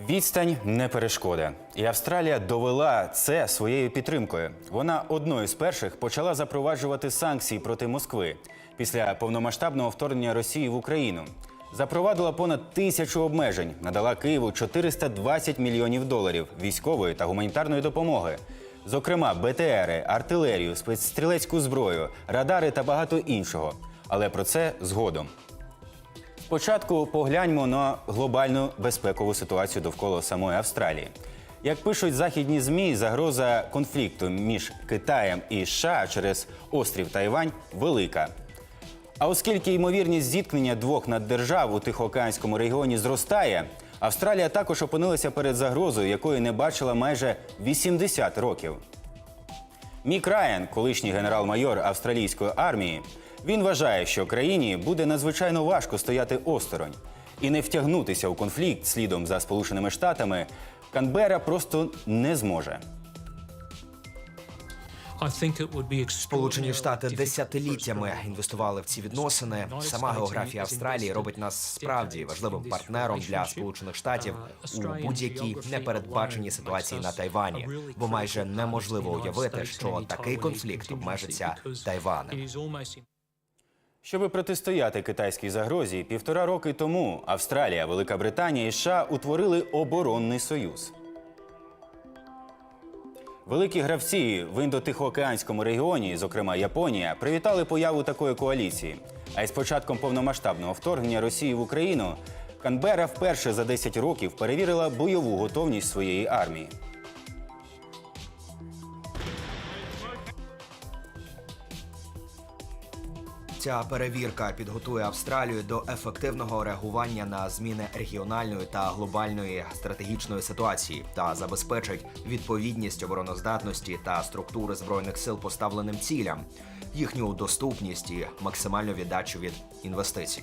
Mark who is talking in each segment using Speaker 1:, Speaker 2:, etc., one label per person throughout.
Speaker 1: Відстань не перешкода. І Австралія довела це своєю підтримкою. Вона одною з перших почала запроваджувати санкції проти Москви після повномасштабного вторгнення Росії в Україну. Запровадила понад тисячу обмежень, надала Києву 420 мільйонів доларів військової та гуманітарної допомоги. Зокрема, БТРи, артилерію, спецстрілецьку зброю, радари та багато іншого. Але про це згодом. Спочатку погляньмо на глобальну безпекову ситуацію довкола самої Австралії. Як пишуть західні змі, загроза конфлікту між Китаєм і США через острів Тайвань велика. А оскільки ймовірність зіткнення двох наддержав у Тихоокеанському регіоні зростає, Австралія також опинилася перед загрозою, якої не бачила майже 80 років. Мік Райан, колишній генерал-майор австралійської армії, він вважає, що країні буде надзвичайно важко стояти осторонь і не втягнутися у конфлікт слідом за Сполученими Штатами. Канбера просто не зможе.
Speaker 2: Сполучені Штати десятиліттями інвестували в ці відносини. Сама географія Австралії робить нас справді важливим партнером для Сполучених Штатів у будь-якій непередбаченій ситуації на Тайвані, бо майже неможливо уявити, що такий конфлікт обмежиться Тайванем.
Speaker 1: Щоби протистояти китайській загрозі, півтора роки тому Австралія, Велика Британія і США утворили оборонний союз. Великі гравці в індотихоокеанському регіоні, зокрема Японія, привітали появу такої коаліції. А із початком повномасштабного вторгнення Росії в Україну Канбера вперше за 10 років перевірила бойову готовність своєї армії.
Speaker 2: Ця перевірка підготує Австралію до ефективного реагування на зміни регіональної та глобальної стратегічної ситуації та забезпечить відповідність обороноздатності та структури збройних сил поставленим цілям, їхню доступність і максимальну віддачу від інвестицій.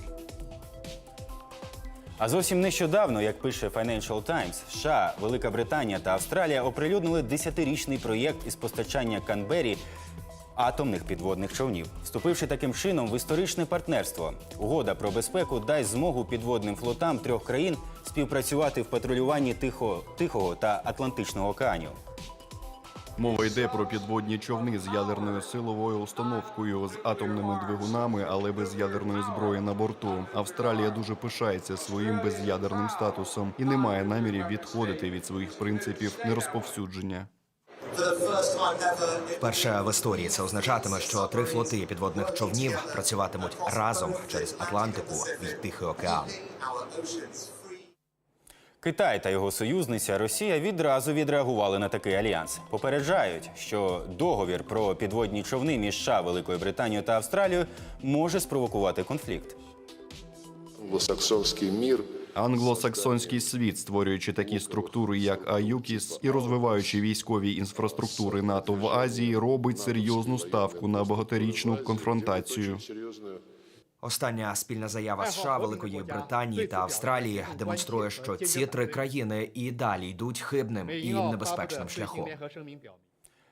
Speaker 1: А зовсім нещодавно, як пише Financial Times, США, Велика Британія та Австралія оприлюднили 10-річний проєкт із постачання Канбері атомних підводних човнів, вступивши таким чином в історичне партнерство. Угода про безпеку дасть змогу підводним флотам трьох країн співпрацювати в патрулюванні Тихо, Тихого та Атлантичного океанів.
Speaker 3: Мова йде про підводні човни з ядерною силовою установкою з атомними двигунами, але без ядерної зброї на борту. Австралія дуже пишається своїм безядерним статусом і не має намірів відходити від своїх принципів нерозповсюдження.
Speaker 2: Вперше в історії це означатиме, що три флоти підводних човнів працюватимуть разом через Атлантику і Тихий океан.
Speaker 1: Китай та його союзниця Росія відразу відреагували на такий альянс. Попереджають, що договір про підводні човни між США, Великою Британією та Австралією може спровокувати конфлікт.
Speaker 4: англосаксонський мір
Speaker 3: Англосаксонський світ, створюючи такі структури, як АЮКІС, і розвиваючи військові інфраструктури НАТО в Азії, робить серйозну ставку на багаторічну конфронтацію.
Speaker 2: Остання спільна заява США, Великої Британії та Австралії демонструє, що ці три країни і далі йдуть хибним і небезпечним шляхом.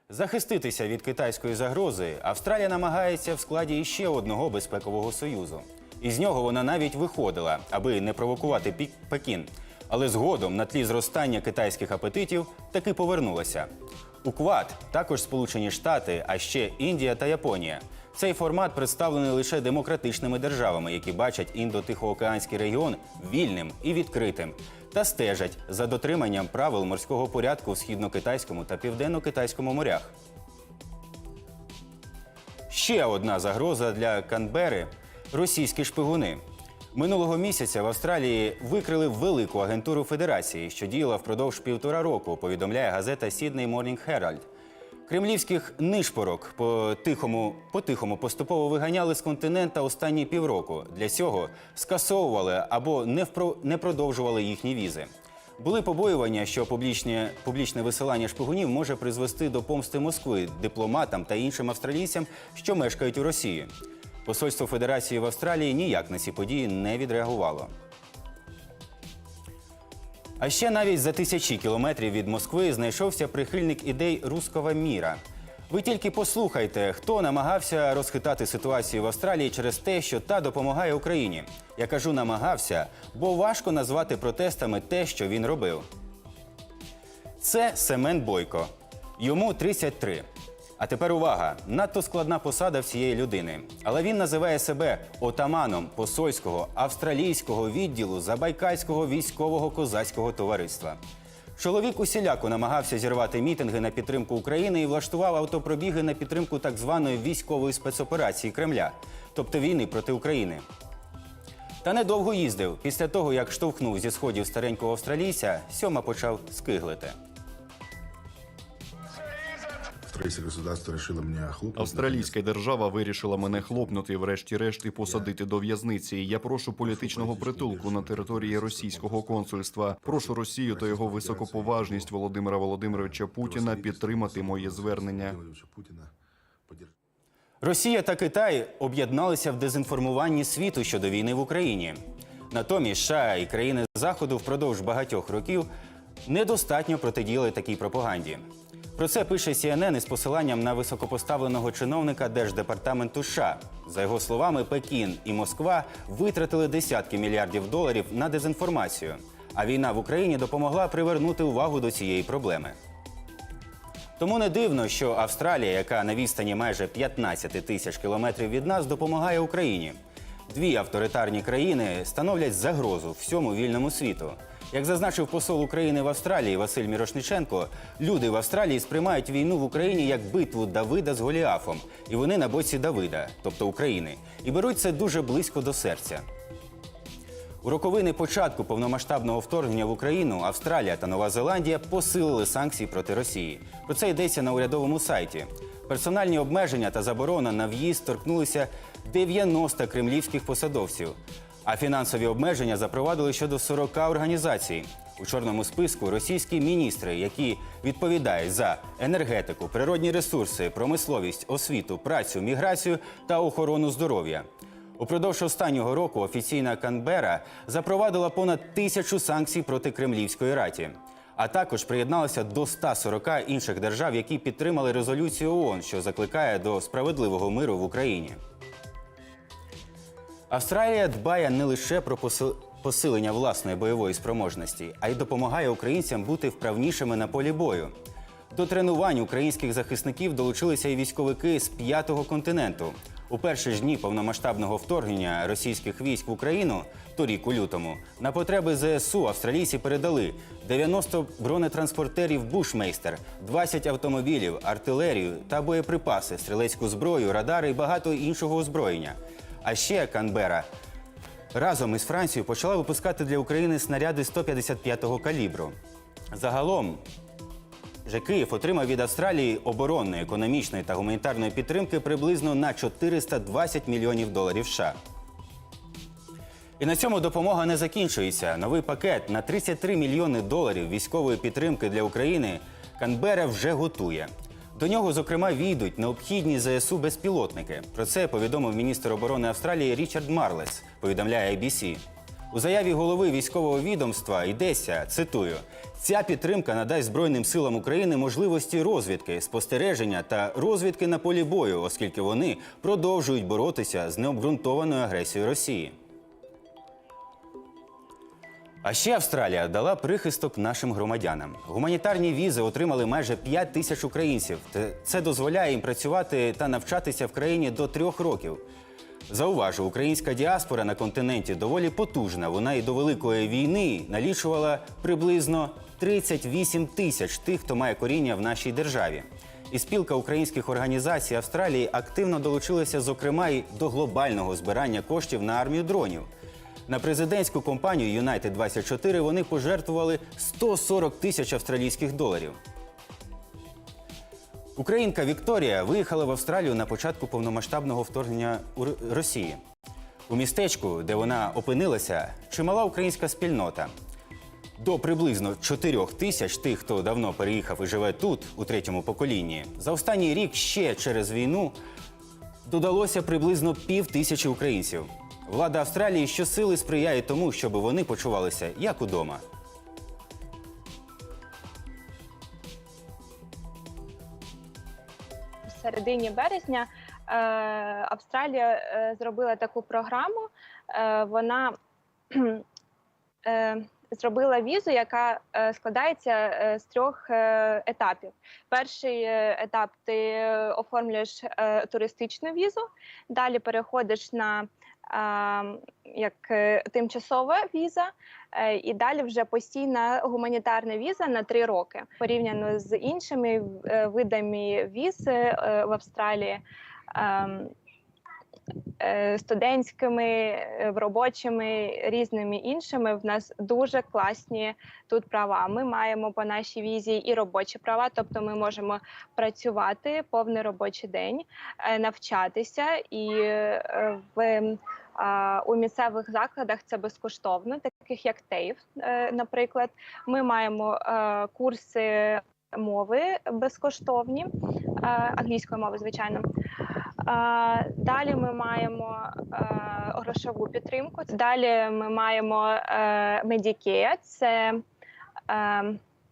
Speaker 1: Захиститися від китайської загрози Австралія намагається в складі іще одного безпекового союзу. Із нього вона навіть виходила, аби не провокувати Пекін. Але згодом, на тлі зростання китайських апетитів, таки повернулася. У Квад також Сполучені Штати, а ще Індія та Японія. Цей формат представлений лише демократичними державами, які бачать індо-тихоокеанський регіон вільним і відкритим, та стежать за дотриманням правил морського порядку в східно-китайському та південно-китайському морях. Ще одна загроза для Канбери російські шпигуни. Минулого місяця в Австралії викрили велику агентуру Федерації, що діяла впродовж півтора року, повідомляє газета Sydney Morning Herald. Кремлівських нишпорок по тихому, по тихому поступово виганяли з континента останні півроку. Для цього скасовували або не, впро, не продовжували їхні візи. Були побоювання, що публічне, публічне висилання шпигунів може призвести до помсти Москви дипломатам та іншим австралійцям, що мешкають у Росії. Посольство Федерації в Австралії ніяк на ці події не відреагувало. А ще навіть за тисячі кілометрів від Москви знайшовся прихильник ідей руского міра. Ви тільки послухайте, хто намагався розхитати ситуацію в Австралії через те, що та допомагає Україні. Я кажу намагався, бо важко назвати протестами те, що він робив. Це Семен Бойко. Йому 33. А тепер увага! Надто складна посада в цієї людини. Але він називає себе отаманом посольського австралійського відділу Забайкальського військового козацького товариства. Чоловік усіляко намагався зірвати мітинги на підтримку України і влаштував автопробіги на підтримку так званої військової спецоперації Кремля, тобто війни проти України. Та недовго їздив. Після того, як штовхнув зі сходів старенького австралійця, сьома почав скиглити.
Speaker 3: Австралійська держава вирішила мене хлопнути, врешті-решт, і посадити до в'язниці. Я прошу політичного притулку на території російського консульства. Прошу Росію та його високоповажність Володимира Володимировича Путіна підтримати моє звернення.
Speaker 1: Росія та Китай об'єдналися в дезінформуванні світу щодо війни в Україні. Натомість США і країни Заходу впродовж багатьох років недостатньо протидіяли такій пропаганді. Про це пише CNN із посиланням на високопоставленого чиновника Держдепартаменту США. За його словами, Пекін і Москва витратили десятки мільярдів доларів на дезінформацію. А війна в Україні допомогла привернути увагу до цієї проблеми. Тому не дивно, що Австралія, яка на відстані майже 15 тисяч кілометрів від нас, допомагає Україні. Дві авторитарні країни становлять загрозу всьому вільному світу. Як зазначив посол України в Австралії Василь Мірошниченко, люди в Австралії сприймають війну в Україні як битву Давида з Голіафом, і вони на боці Давида, тобто України, і беруть це дуже близько до серця. У роковини початку повномасштабного вторгнення в Україну Австралія та Нова Зеландія посилили санкції проти Росії. Про це йдеться на урядовому сайті. Персональні обмеження та заборона на в'їзд торкнулися 90 кремлівських посадовців. А фінансові обмеження запровадили щодо 40 організацій. У чорному списку російські міністри, які відповідають за енергетику, природні ресурси, промисловість, освіту, працю, міграцію та охорону здоров'я. Упродовж останнього року офіційна Канбера запровадила понад тисячу санкцій проти кремлівської раті, а також приєдналася до 140 інших держав, які підтримали резолюцію ООН, що закликає до справедливого миру в Україні. Австралія дбає не лише про посилення власної бойової спроможності, а й допомагає українцям бути вправнішими на полі бою. До тренувань українських захисників долучилися і військовики з п'ятого континенту. У перші ж дні повномасштабного вторгнення російських військ в Україну торік у лютому на потреби ЗСУ австралійці передали 90 бронетранспортерів Бушмейстер, 20 автомобілів, артилерію та боєприпаси, стрілецьку зброю, радари і багато іншого озброєння. А ще Канбера разом із Францією почала випускати для України снаряди 155-го калібру. Загалом же Київ отримав від Австралії оборонної, економічної та гуманітарної підтримки приблизно на 420 мільйонів доларів США. І на цьому допомога не закінчується. Новий пакет на 33 мільйони доларів військової підтримки для України Канбера вже готує. До нього, зокрема, війдуть необхідні ЗСУ безпілотники. Про це повідомив міністр оборони Австралії Річард Марлес, повідомляє ABC. У заяві голови військового відомства йдеться, цитую: ця підтримка надасть Збройним силам України можливості розвідки, спостереження та розвідки на полі бою, оскільки вони продовжують боротися з необґрунтованою агресією Росії. А ще Австралія дала прихисток нашим громадянам. Гуманітарні візи отримали майже 5 тисяч українців. Це дозволяє їм працювати та навчатися в країні до трьох років. Зауважу, українська діаспора на континенті доволі потужна. Вона і до великої війни налічувала приблизно 38 тисяч тих, хто має коріння в нашій державі. І спілка українських організацій Австралії активно долучилася, зокрема, і до глобального збирання коштів на армію дронів. На президентську компанію United 24 вони пожертвували 140 тисяч австралійських доларів. Українка Вікторія виїхала в Австралію на початку повномасштабного вторгнення Росії. У містечку, де вона опинилася, чимала українська спільнота. До приблизно 4 тисяч тих, хто давно переїхав і живе тут, у третьому поколінні, за останній рік ще через війну додалося приблизно пів тисячі українців. Влада Австралії щосили сприяє тому, щоб вони почувалися як удома.
Speaker 5: В середині березня е, Австралія е, зробила таку програму. Е, вона зробила візу, яка складається з трьох етапів. Перший етап ти оформлюєш туристичну візу, далі переходиш на як е, тимчасова віза, е, і далі вже постійна гуманітарна віза на три роки. Порівняно з іншими е, видами віз в Австралії. Е, Студентськими, е, робочими, різними іншими в нас дуже класні тут права. Ми маємо по нашій візі і робочі права, тобто ми можемо працювати повний робочий день, е, навчатися і в у місцевих закладах це безкоштовно, таких як е, наприклад. Ми маємо курси мови безкоштовні, англійської мови, звичайно. Далі ми маємо е, грошову підтримку. Далі ми маємо е, Medicare. Це е,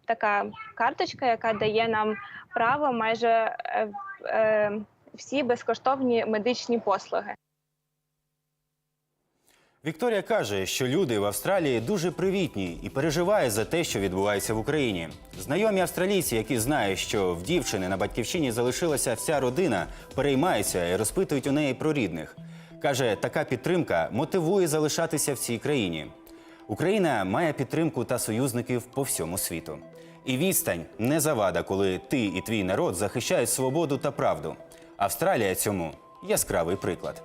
Speaker 5: така карточка, яка дає нам право майже всі безкоштовні медичні послуги.
Speaker 1: Вікторія каже, що люди в Австралії дуже привітні і переживає за те, що відбувається в Україні. Знайомі австралійці, які знають, що в дівчини на батьківщині залишилася вся родина, переймаються і розпитують у неї про рідних. Каже, така підтримка мотивує залишатися в цій країні. Україна має підтримку та союзників по всьому світу. І відстань не завада, коли ти і твій народ захищають свободу та правду. Австралія цьому яскравий приклад.